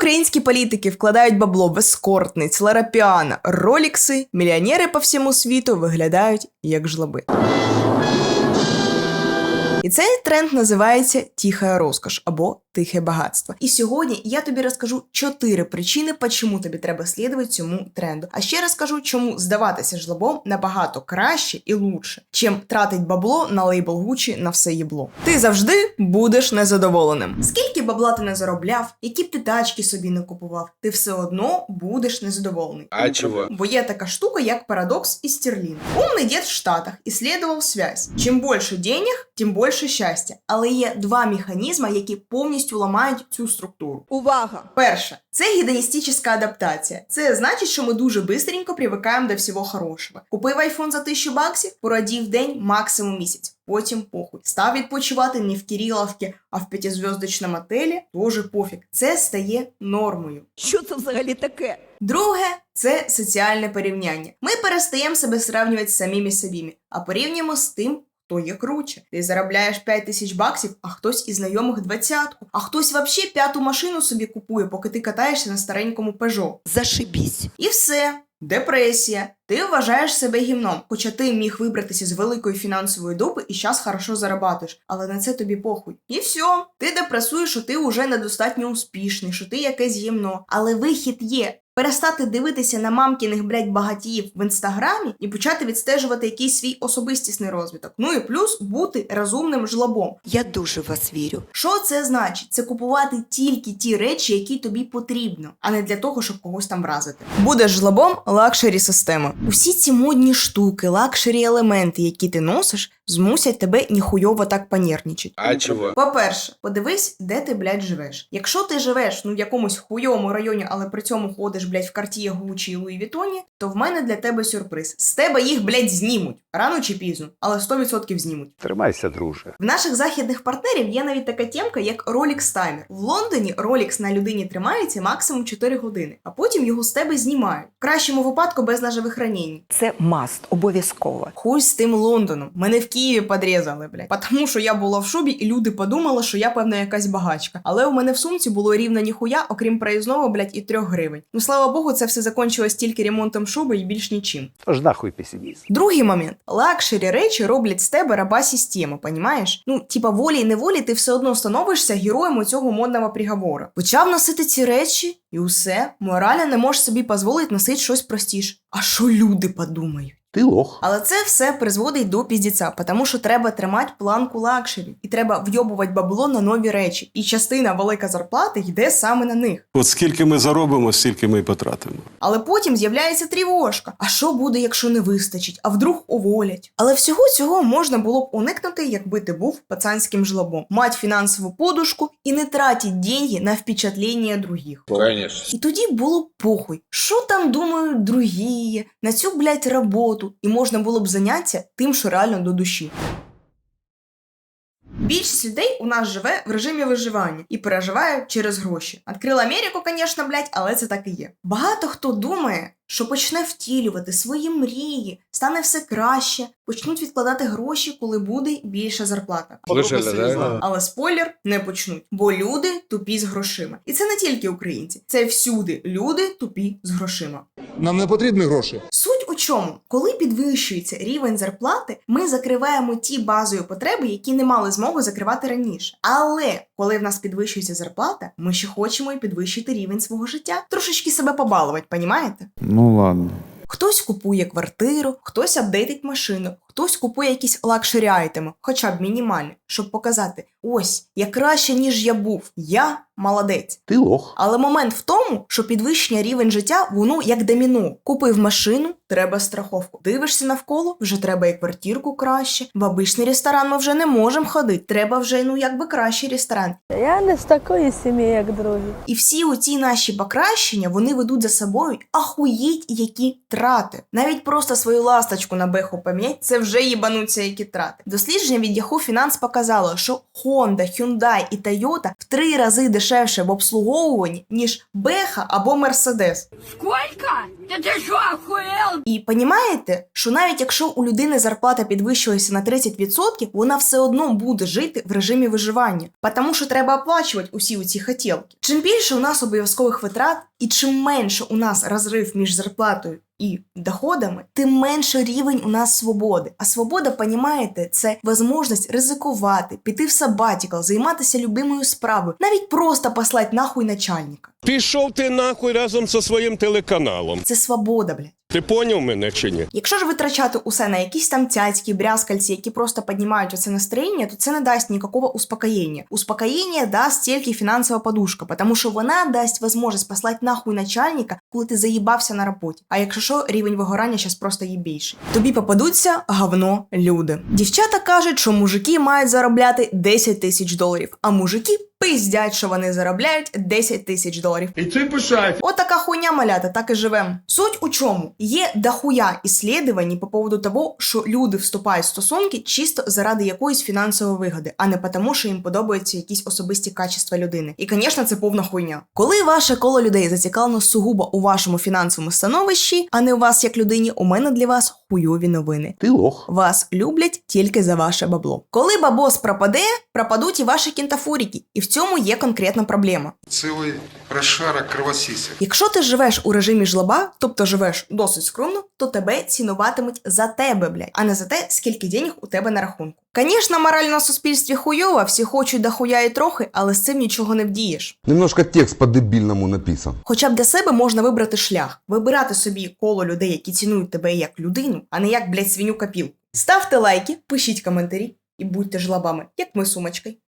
українські політики вкладають бабло в ескортниць, ларапіана, ролікси, мільйонери по всьому світу виглядають як жлоби. І цей тренд називається тиха розкош або тихе багатство. І сьогодні я тобі розкажу чотири причини, чому тобі треба слідувати цьому тренду. А ще розкажу, чому здаватися жлобом набагато краще і лучше, чим тратить бабло на лейбл Gucci на все їбло. Ти завжди будеш незадоволеним. Скільки бабла ти не заробляв, які б ти тачки собі не купував, ти все одно будеш незадоволений. А чего? Бо є така штука, як парадокс і стерлін. Умний дід в Штатах исследовал связь. Чим більше денег, тим більше щастя. Але є два механізми, які повністю ламають цю структуру. Увага! Перше, це гедоністична адаптація. Це значить, що ми дуже бистренько привикаємо до всього хорошого. Купив айфон за тисячу баксів, порадів день, максимум місяць. Потім похуй. Став відпочивати не в Кириловці, а в п'ятизв'язочному отелі, тоже пофіг. Це стає нормою. Що це взагалі таке? Друге це соціальне порівняння. Ми перестаємо себе сравнювати з самими собими, а порівнюємо з тим. Хто є круче. Ти заробляєш 5 тисяч баксів, а хтось із знайомих двадцятку, а хтось вообще п'яту машину собі купує, поки ти катаєшся на старенькому пежо. Зашибісь. І все. Депресія. Ти вважаєш себе гімном, хоча ти міг вибратися з великої фінансової дупи і зараз хорошо зарабатуєш, але на це тобі похуй. І все. Ти депресуєш, що ти вже недостатньо успішний, що ти якесь гімно. Але вихід є. Перестати дивитися на мамкіних, блядь, багатіїв в інстаграмі і почати відстежувати якийсь свій особистісний розвиток. Ну і плюс бути розумним жлобом. Я дуже в вас вірю. Що це значить? Це купувати тільки ті речі, які тобі потрібно, а не для того, щоб когось там вразити. Будеш жлобом лакшері системи. Усі ці модні штуки, лакшері елементи, які ти носиш, змусять тебе ніхуйово так понервничати. А чего? По-перше, подивись, де ти, блядь, живеш. Якщо ти живеш ну в якомусь хуйовому районі, але при цьому ходиш, блядь, в Картіє, Гучі і Луї Вітоні, то в мене для тебе сюрприз. З тебе їх, блядь, знімуть рано чи пізно, але 100% знімуть. Тримайся, друже. В наших західних партнерів є навіть така темка, як Rolex Timer. В Лондоні Rolex на людині тримається максимум 4 години, а потім його з тебе знімають. В кращому випадку без ножових ранень. Це маст, обов'язково. Хуй з тим Лондоном. Мене в Києві подрізали, блядь. Тому що я була в шубі, і люди подумали, що я певна якась багачка. Але у мене в сумці було рівно ніхуя, окрім проїзного, блядь, і трьох гривень. Ну слава Богу, це все закінчилось тільки ремонтом шуби і більш нічим. Тож нахуй песимізм. Другий момент. Лакшері речі роблять з тебе раба системи, понімаєш? Ну, типа волі і неволі, ти все одно становишся героєм у цього модного приговору. Почав носити ці речі, і усе, морально не можеш собі дозволити носити щось простіше. А що люди подумають? Ти лох. Але це все призводить до піздіця, тому що треба тримати планку лакшері, і треба вйобувати бабло на нові речі. І частина велика зарплати йде саме на них. От скільки ми заробимо, стільки ми й потратимо. Але потім з'являється тривожка. А що буде, якщо не вистачить? А вдруг уволять? Але всього цього можна було б уникнути, якби ти був пацанським жлобом, мать фінансову подушку і не тратить деньги на впечатлення других. Конечно. І тоді було б похуй, що там думають другі, на цю, блядь, роботу, і можна було б зайнятися тим, що реально до душі. Більшість людей у нас живе в режимі виживання і переживає через гроші. Відкрила Америку, звісно, блядь, але це так і є. Багато хто думає, що почне втілювати свої мрії, стане все краще, почнуть відкладати гроші, коли буде більша зарплата. Слышали, да? Але спойлер не почнуть, бо люди тупі з грошима. І це не тільки українці, це всюди люди тупі з грошима. Нам не потрібні гроші. Чому, коли підвищується рівень зарплати, ми закриваємо ті базові потреби, які не мали змоги закривати раніше. Але коли в нас підвищується зарплата, ми ще хочемо і підвищити рівень свого життя, трошечки себе побалувати, понімаєте? Ну ладно. Хтось купує квартиру, хтось апдейтить машину, хтось купує якісь лакшері айтеми, хоча б мінімальні, щоб показати: ось я краще, ніж я був. Я молодець. Ти лох. Але момент в тому, що підвищення рівень життя, воно як доміно. Купив машину, треба страховку. Дивишся навколо, вже треба і квартирку краще. В обичний ресторан ми вже не можемо ходити. Треба вже ну якби кращий ресторан. Я не з такої сім'ї, як другі. І всі оці наші покращення вони ведуть за собою ахуєть які трати. Навіть просто свою ласточку на беху пом'ять, це вже їбануться які трати. Дослідження від Yahoo Finance показало, що Honda, Hyundai і Toyota в три рази дешевше в обслуговуванні, ніж Беха або Mercedes. Сколько? Да ты что, охуел? І понімаєте, що навіть якщо у людини зарплата підвищилася на 30%, вона все одно буде жити в режимі виживання, тому що треба оплачувати усі ці хотілки. Чим більше у нас обов'язкових витрат, і чим менше у нас розрив між зарплатою і доходами, тим менше рівень у нас свободи. А свобода, понімаєте, це можливість ризикувати, піти в сабатікал, займатися любимою справою, навіть просто послати нахуй начальника. Пішов ти нахуй разом зі своїм телеканалом. Це свобода, блядь. Ти поняв мене чи ні? Якщо ж витрачати усе на якісь там цяцькі, брязкальці, які просто піднімають оце настроєння, то це не дасть ніякого успокоєння. Успокоєння дасть тільки фінансова подушка, тому що вона дасть можливість послати нахуй начальника, коли ти заїбався на роботі. А якщо що, рівень вигорання зараз просто є більший. Тобі попадуться говно люди. Дівчата кажуть, що мужики мають заробляти 10 тисяч доларів, а мужики пиздять, що вони заробляють 10 тисяч доларів. І ти пишай. От така хуйня малята, так і живем. Суть у чому? Є дохуя іслідувань по поводу того, що люди вступають в стосунки чисто заради якоїсь фінансової вигоди, а не тому, що їм подобаються якісь особисті качества людини. І, звісно, це повна хуйня. Коли ваше коло людей зацікавлено сугубо у вашому фінансовому становищі, а не у вас як людині, у мене для вас хуйові новини. Ти лох. Вас люблять тільки за ваше бабло. Коли бабос пропаде, пропадуть і ваші кінтафуріки, і в цьому є конкретна проблема. Цілий розшарок кровосісів. Якщо ти живеш у режимі жлоба, тобто живеш досить скромно, то тебе цінуватимуть за тебе, блядь, а не за те, скільки денег у тебе на рахунку. Звісно, мораль на суспільстві хуйова, всі хочуть да хуя і трохи, але з цим нічого не вдієш. Немножко текст по-дебильному написан. Хоча б для себе можна вибрати шлях, вибирати собі коло людей, які цінують тебе як людину, а не як, блядь, свиню копілку. Ставте лайки, пишіть коментарі і будьте жлобами, як ми сумочкою.